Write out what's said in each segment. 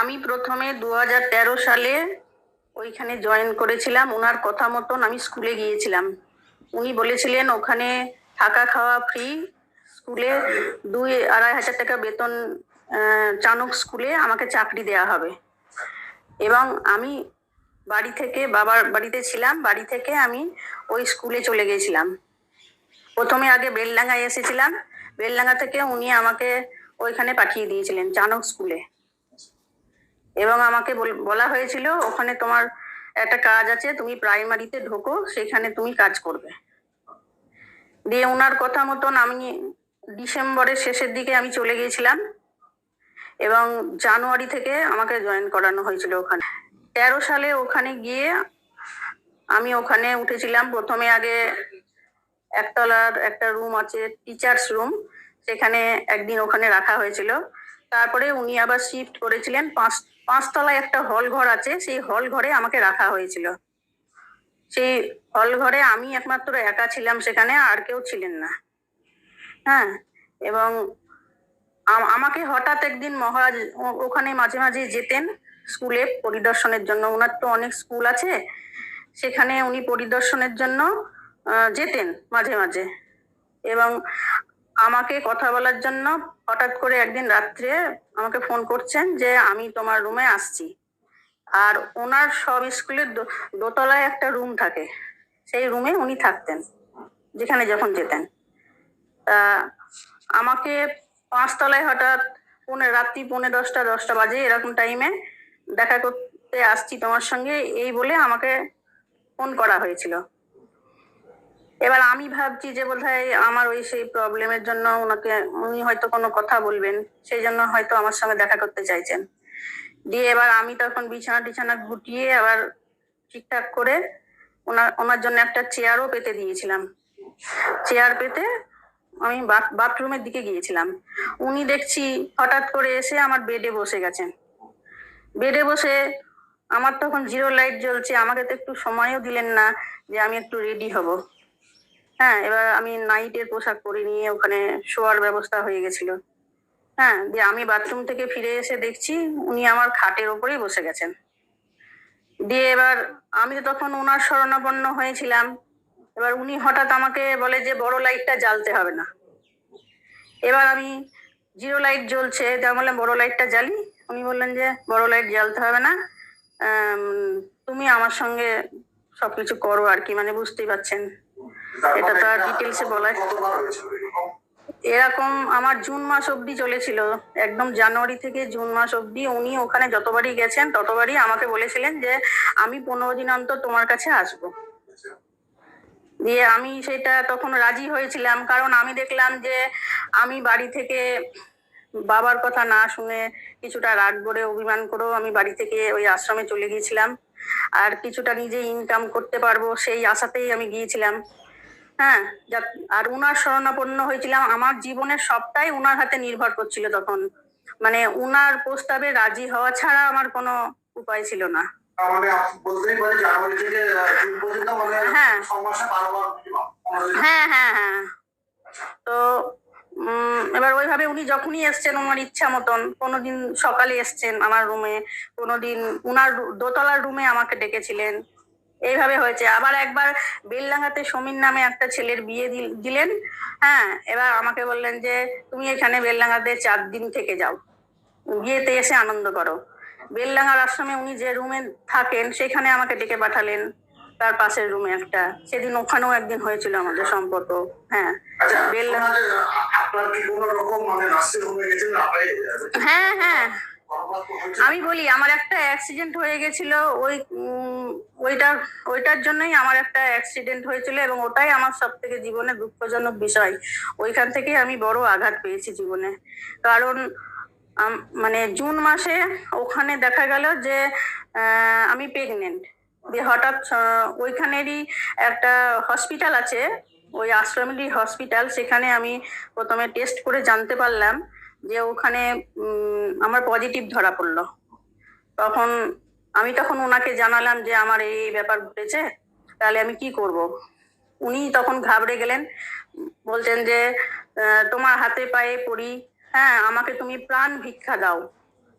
আমি প্রথমে দু হাজার তেরো সালে ওইখানে জয়েন করেছিলাম। ওনার কথা মতন আমি স্কুলে গিয়েছিলাম। উনি বলেছিলেন, ওখানে থাকা খাওয়া ফ্রি স্কুলে দুই আড়াই হাজার টাকা বেতন চানক স্কুলে আমাকে চাকরি দেওয়া হবে। এবং আমি বাড়ি থেকে, বাবার বাড়িতে ছিলাম। বাড়ি থেকে আমি ওই স্কুলে চলে গেছিলাম প্রথমে আগে বেলডাঙ্গায় এসেছিলাম। বেলডাঙ্গা থেকে উনি আমাকে ওইখানে পাঠিয়ে দিয়েছিলেন, চানক স্কুলে এবং আমাকে বল- হয়েছিল, ওখানে তোমার একটা কাজ আছে, তুমি প্রাইমারিতে ঢোকো, সেখানে তুমি কাজ করবে। দিয়ে ওনার কথা মতন আমি ডিসেম্বরের শেষের দিকে আমি চলে গিয়েছিলাম এবং জানুয়ারি থেকে আমাকে জয়েন করানো হয়েছিল ওখানে। তেরো সালে ওখানে গিয়ে আমি ওখানে উঠেছিলাম। প্রথমে আগে একতলার একটা রুম আছে, টিচার্স রুম, সেখানে একদিন ওখানে রাখা হয়েছিল। তারপরে উনি আবার শিফট করেছিলেন পাঁচ পাঁচতলায় একটা হল ঘর আছে, সেই হল ঘরে আমাকে রাখা হয়েছিল। সেই হল ঘরে আমি একমাত্র একা ছিলাম সেখানে, আর কেউ ছিলেন না। হ্যাঁ এবং আমাকে হঠাৎ একদিন মহারাজ ওখানে মাঝে মাঝে যেতেন স্কুলে পরিদর্শনের জন্য। ওনার তো অনেক স্কুল আছে, সেখানে উনি পরিদর্শনের জন্য যেতেন মাঝে মাঝে। এবং আমাকে কথা বলার জন্য হঠাৎ করে একদিন রাত্রে আমাকে ফোন করছেন যে আমি তোমার রুমে আসছি। আর ওনার সব স্কুলের দোতলায় একটা রুম থাকে। সেই রুমে উনি থাকতেন, যেখানে যখন যেতেন। তা আমাকে পাঁচতলায় হঠাৎ পৌনে, রাত্রি পৌনে দশটা দশটা বাজে এরকম টাইমে দেখা করতে আসছি তোমার সঙ্গে, এই বলে আমাকে ফোন করা হয়েছিল। এবার আমি ভাবছি যে বোধহয় আমার ওই সেই প্রবলেমের জন্য ওনাকে উনি হয়তো কোনো কথা বলবেন, সেই জন্য হয়তো আমার সঙ্গে দেখা করতে চাইছেন। দিয়ে এবার আমি তখন বিছানা টিছানা গুটিয়ে আবার ঠিকঠাক করে ওনার ওনার জন্য একটা চেয়ারও পেতে দিয়েছিলাম। চেয়ার পেতে আমি বাথ- বাথরুমের দিকে গিয়েছিলাম। উনি দেখছি হঠাৎ করে এসে আমার বেডে বসে গেছেন। বেডে বসে আমার তখন জিরো লাইট জ্বলছে, আমাকে তো একটু সময়ও দিলেন না যে আমি একটু রেডি হব। হ্যাঁ এবার আমি নাইটের পোশাক পরে নিয়ে ওখানে শোয়ার ব্যবস্থা হয়ে গেছিল। হ্যাঁ দিয়ে আমি বাথরুম থেকে ফিরে এসে দেখছি উনি আমার খাটের ওপরেই বসে গেছেন। দিয়ে এবার আমি তো তখন ওনার শরণাপন্ন হয়েছিলাম। এবার উনি হঠাৎ আমাকে বলে যে, বড় লাইটটা জ্বালতে হবে না। এবার আমি জিরো লাইট জ্বলছে, তা বললাম, বড় লাইটটা জ্বালি? উনি বললেন যে, বড় লাইট জ্বালতে হবে না। তুমি আমার সঙ্গে সবকিছু করো আর কি মানে বুঝতেই পারছেন। এটা তো আর ডিটেলসে বলা এরকম? এরকম আমার জুন মাস অবধি চলেছিল। একদম জানুয়ারি থেকে জুন মাস অবধি উনি ওখানে যতবারই গেছেন ততবারই আমাকে বলেছিলেন যে আমি পনেরো দিন অন্তর তোমার কাছে আসব। আচ্ছা। দিয়ে আমি সেটা তখন রাজি হয়েছিলাম কারণ আমি দেখলাম যে আমি বাড়ি থেকে বাবার কথা না শুনে কিছুটা রাগ করে অভিমান করেও আমি বাড়ি থেকে ওই আশ্রমে চলে গিয়েছিলাম। আর কিছুটা নিজে ইনকাম করতে পারব সেই আশাতেই আমি গিয়েছিলাম। হ্যাঁ আর উনার শরণাপন্ন হয়েছিলাম। আমার জীবনের সবটাই উনার হাতে নির্ভর করছিল তখন। মানে উনার প্রস্তাবে রাজি হওয়া ছাড়া আমার কোনো উপায় ছিল না। মানে মানে হ্যাঁ। হ্যাঁ হ্যাঁ হ্যাঁ। তো এবার ওইভাবে উনি যখনই এসছেন ওনার ইচ্ছা মতন কোনোদিন সকালে এসছেন আমার রুমে কোনোদিন উনার দোতলার রুমে আমাকে ডেকেছিলেন। এইভাবে হয়েছে। আবার একবার বেলডাঙ্গাতে সমীর নামে একটা ছেলের বিয়ে দিল- দিলেন। হ্যাঁ এবার আমাকে বললেন যে তুমি এখানে বেলডাঙ্গাতে চার দিন থেকে যাও। বিয়েতে এসে আনন্দ করো। বেলডাঙ্গার আশ্রমে উনি যে রুমে থাকেন সেখানে আমাকে ডেকে পাঠালেন। তার পাশের রুমে একটা। সেদিন ওখানেও একদিন হয়েছিল আমাদের সম্পর্ক। হ্যাঁ আচ্ছা রকম মানে হ্যাঁ হ্যাঁ? আমি বলি, আমার একটা অ্যাক্সিডেন্ট হয়ে গেছিল, ওই ওইটা, ওইটার জন্যই আমার একটা অ্যাক্সিডেন্ট হয়েছিল এবং ওটাই আমার সব থেকে জীবনে দুঃখজনক বিষয়। ওইখান থেকেই আমি বড় আঘাত পেয়েছি জীবনে। কারণ মানে জুন মাসে ওখানে দেখা গেল যে আমি প্রেগনেন্ট দিয়ে হঠাৎ ওইখানেরই একটা হসপিটাল আছে, ওই আশ্রমেরই হসপিটাল সেখানে আমি প্রথমে টেস্ট করে জানতে পারলাম। যে ওখানে আমার পজিটিভ ধরা পড়ল। তখন আমি তখন ওনাকে জানালাম যে আমার এই ব্যাপার ঘটেছে, তাহলে আমি কি করব? উনি তখন ঘাবড়ে গেলেন বলছেন যে তোমার হাতে পায়ে পড়ি হ্যাঁ আমাকে তুমি প্রাণ ভিক্ষা দাও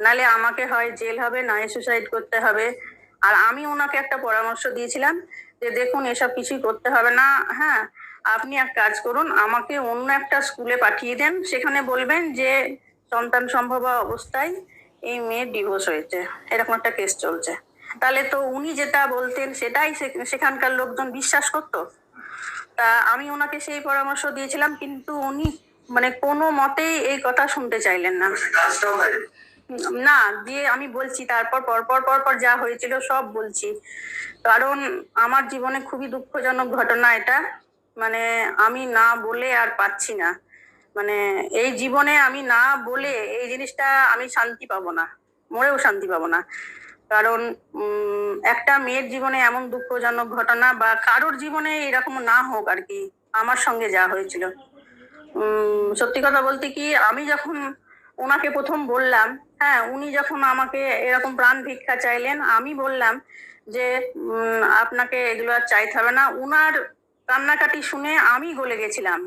নালে আমাকে হয় জেল হবে, না সুসাইড করতে হবে। আর আমি ওনাকে একটা পরামর্শ দিয়েছিলাম যে, দেখুন, এসব কিছুই করতে হবে না হ্যাঁ আপনি এক কাজ করুন আমাকে অন্য একটা স্কুলে পাঠিয়ে দেন সেখানে বলবেন যে সন্তান সম্ভব অবস্থায় এই মেয়ের ডিভোর্স হয়েছে এরকম একটা কেস চলছে। তাহলে তো উনি যেটা বলতেন সেটাই সেখানকার লোকজন বিশ্বাস করতো। তা আমি ওনাকে সেই পরামর্শ দিয়েছিলাম কিন্তু উনি মানে কোনো মতেই এই কথা শুনতে চাইলেন না। না দিয়ে আমি বলছি তারপর পরপর পরপর যা হয়েছিল সব বলছি। কারণ আমার জীবনে খুবই দুঃখজনক ঘটনা এটা। মানে আমি না বলে আর পাচ্ছি না। মানে এই জীবনে আমি না বলে এই জিনিসটা আমি শান্তি পাবো না, মরেও শান্তি পাবো না। কারণ একটা মেয়ের জীবনে এমন দুঃখজনক ঘটনা বা কারোর জীবনে এরকম না হোক আর কি, আমার সঙ্গে যা হয়েছিল। সত্যি কথা বলতে কি, আমি যখন ওনাকে প্রথম বললাম হ্যাঁ উনি যখন আমাকে এরকম প্রাণ ভিক্ষা চাইলেন, আমি বললাম যে আপনাকে এগুলো আর চাইতে হবে না। উনার কান্নাকাটি শুনে আমি গলে গেছিলাম।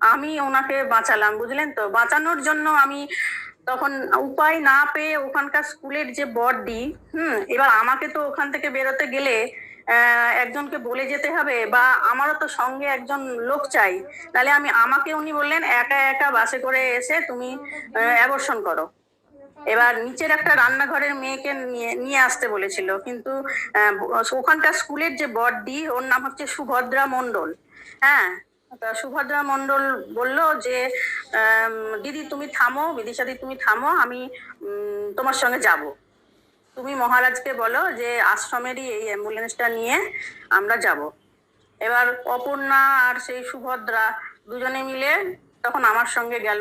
আমি ওনাকে বাঁচালাম, বুঝলেন তো? বাঁচানোর জন্য আমি তখন উপায় না পেয়ে ওখানকার স্কুলের যে বড়দি হুম, এবার আমাকে তো ওখান থেকে বেরোতে গেলে একজনকে বলে যেতে হবে বা আমারও তো সঙ্গে একজন লোক চাই। তাহলে আমি, আমাকে উনি বললেন, একা একা বাসে করে এসে তুমি অ্যাবর্ষণ করো। এবার নিচের একটা রান্নাঘরের মেয়েকে নিয়ে আসতে বলেছিল। কিন্তু ওখানকার স্কুলের যে বড়দি ওর নাম হচ্ছে সুভদ্রা মণ্ডল। হ্যাঁ তা সুভদ্রা মণ্ডল বলল যে দিদি তুমি থামো বিদিশাদি তুমি থামো, আমি তোমার সঙ্গে যাব। তুমি মহারাজকে বলো যে, আশ্রমেরই এই অ্যাম্বুলেন্সটা নিয়ে আমরা যাব। এবার অপর্ণা আর সেই সুভদ্রা দুজনে মিলে তখন আমার সঙ্গে গেল।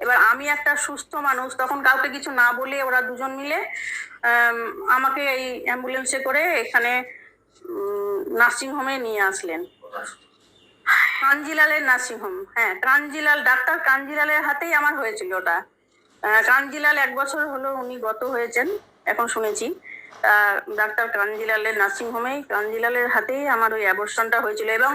এবার আমি একটা সুস্থ মানুষ তখন কাউকে কিছু না বলে ওরা দুজন মিলে আমাকে এই অ্যাম্বুলেন্সে করে এখানে নার্সিং হোমে নিয়ে আসলেন। কাঞ্জিলালের নার্সিং হোম হ্যাঁ কাঞ্জিলাল ডাক্তার কাঞ্জিলালের হাতেই আমার হয়েছিল ওটা। আহ, কাঞ্জিলাল এক বছর হলো উনি গত হয়েছেন এখন শুনেছি। ডাক্তার কাঞ্জিলালের নার্সিং হোমেই কাঞ্জিলালের হাতেই আমার ওই অ্যাবর্শনটা হয়েছিল এবং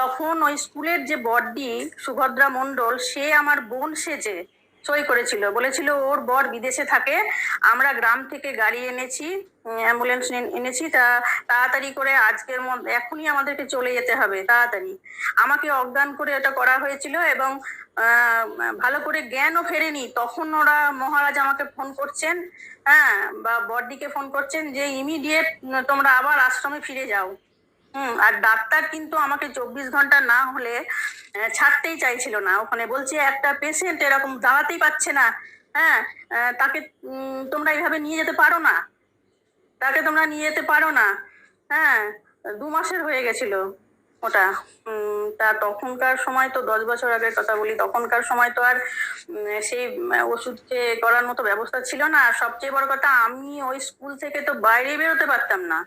তখন ওই স্কুলের যে বড়দি সুভদ্রা মণ্ডল, সে আমার বোন সেজে সই করেছিল। বলেছিল, ওর বর বিদেশে থাকে, আমরা গ্রাম থেকে গাড়ি এনেছি, অ্যাম্বুলেন্স এনেছি, তা তাড়াতাড়ি করে আজকের মধ্যে এখনই আমাদেরকে চলে যেতে হবে, তাড়াতাড়ি। আমাকে অজ্ঞান করে এটা করা হয়েছিল এবং ভালো করে জ্ঞানও ফেরেনি। তখন ওরা মহারাজ আমাকে ফোন করছেন হ্যাঁ বা বড়দিকে ফোন করছেন যে, ইমিডিয়েট তোমরা আবার আশ্রমে ফিরে যাও। হুম, আর ডাক্তার কিন্তু আমাকে চব্বিশ ঘণ্টা না হলে ছাড়তেই চাইছিল না। ওখানে বলছে, একটা পেশেন্ট এরকম দাঁড়াতেই পাচ্ছে না। হ্যাঁ তাকে তোমরা এইভাবে নিয়ে যেতে পারো না। তাকে তোমরা নিয়ে যেতে পারো না। হ্যাঁ দু মাসের হয়ে গেছিল ওটা। তা তখনকার সময় তো দশ বছর আগের কথা বলি, তখনকার সময় তো আর সেই ওষুধ করার মতো ব্যবস্থা ছিল না। সবচেয়ে বড় কথা, আমি ওই স্কুল থেকে তো বাইরে বেরোতে পারতাম না।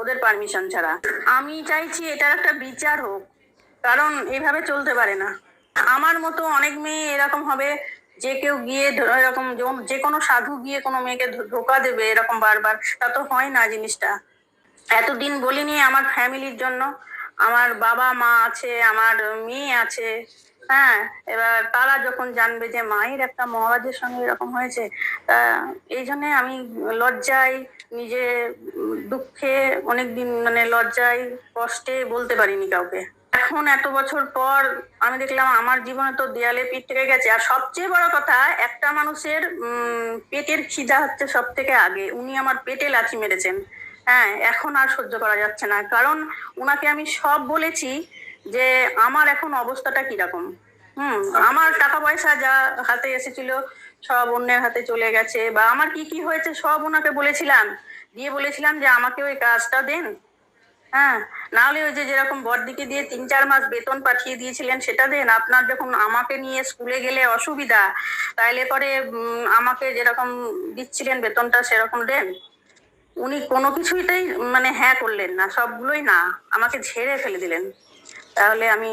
ওদের পারমিশন ছাড়া। আমি চাইছি এটার একটা বিচার হোক, কারণ এভাবে চলতে পারে না। আমার মতো অনেক মেয়ে এরকম হবে, যে কেউ গিয়ে এরকম যে কোনো সাধু গিয়ে কোনো মেয়েকে ধোকা দেবে এরকম বারবার, তা তো হয় না জিনিসটা। এতদিন বলিনি আমার ফ্যামিলির জন্য। আমার বাবা মা আছে, আমার মেয়ে আছে। হ্যাঁ এবার তারা যখন জানবে যে মায়ের একটা মহারাজের সঙ্গে এরকম হয়েছে এই জন্য আমি লজ্জায় নিজে দুঃখে অনেকদিন মানে লজ্জায়, কষ্টে বলতে পারিনি কাউকে। এখন এত বছর পর আমি দেখলাম আমার জীবনে তো দেয়ালে পিঠ থেকে গেছে। আর সবচেয়ে বড় কথা, একটা মানুষের পেটের খিদা হচ্ছে সব থেকে আগে। উনি আমার পেটে লাথি মেরেছেন। হ্যাঁ এখন আর সহ্য করা যাচ্ছে না। কারণ উনাকে আমি সব বলেছি যে আমার এখন অবস্থাটা কীরকম? হুম, আমার টাকা পয়সা যা হাতে এসেছিল, সব অন্যের হাতে চলে গেছে, বা আমার কি কি হয়েছে সব ওনাকে বলেছিলাম। দিয়ে বলেছিলাম যে আমাকে ওই কাজটা দেন। হ্যাঁ নাহলে ওই যে যেরকম বড়দিকে দিয়ে তিন, চার মাস বেতন পাঠিয়ে দিয়েছিলেন সেটা দেন। আপনার যখন আমাকে নিয়ে স্কুলে গেলে অসুবিধা, তাইলে পরে আমাকে যেরকম দিচ্ছিলেন বেতনটা সেরকম দেন। উনি কোনো কিছুইটাই মানে হ্যাঁ করলেন না, সবগুলোই না, আমাকে ঝেড়ে ফেলে দিলেন। তাহলে আমি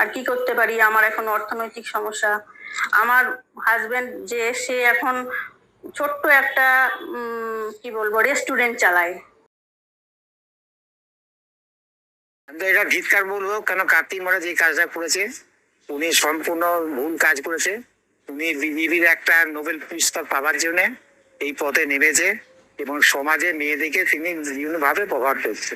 আর কি করতে পারি? আমার এখন অর্থনৈতিক সমস্যা। আমার হাজবেন্ড যে, সে এখন ছোট্ট একটা কি বলব রেস্টুরেন্ট চালায়। এটা বলব, কেন কার্তিক কাজটা করেছে? উনি সম্পূর্ণ ভুল কাজ করেছে। উনি বিজেপির একটা নোবেল পুরস্কার পাওয়ার জন্য এই পথে নেমেছে এবং সমাজে মেয়েদেরকে তিনি বিভিন্নভাবে প্রভাব ফেলছে।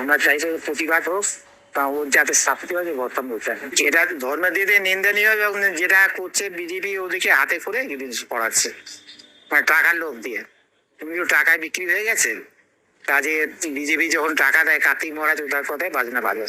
আমরা চাইছি প্রতিবাদ হোক তা ওর যাতে শাস্তি হয় বর্তমান বলতে যেটা ধর্ম দিতে নিন্দনীয় এবং যেটা করছে বিজেপি ওদিকে হাতে করে জিনিস পড়াচ্ছে মানে টাকার লোভ দিয়ে। তুমি তো টাকায় বিক্রি হয়ে গেছে। কাজে বিজেপি যখন টাকা দেয়, কার্তিক মহারাজ ওটার কথায় বাজনা বাজে।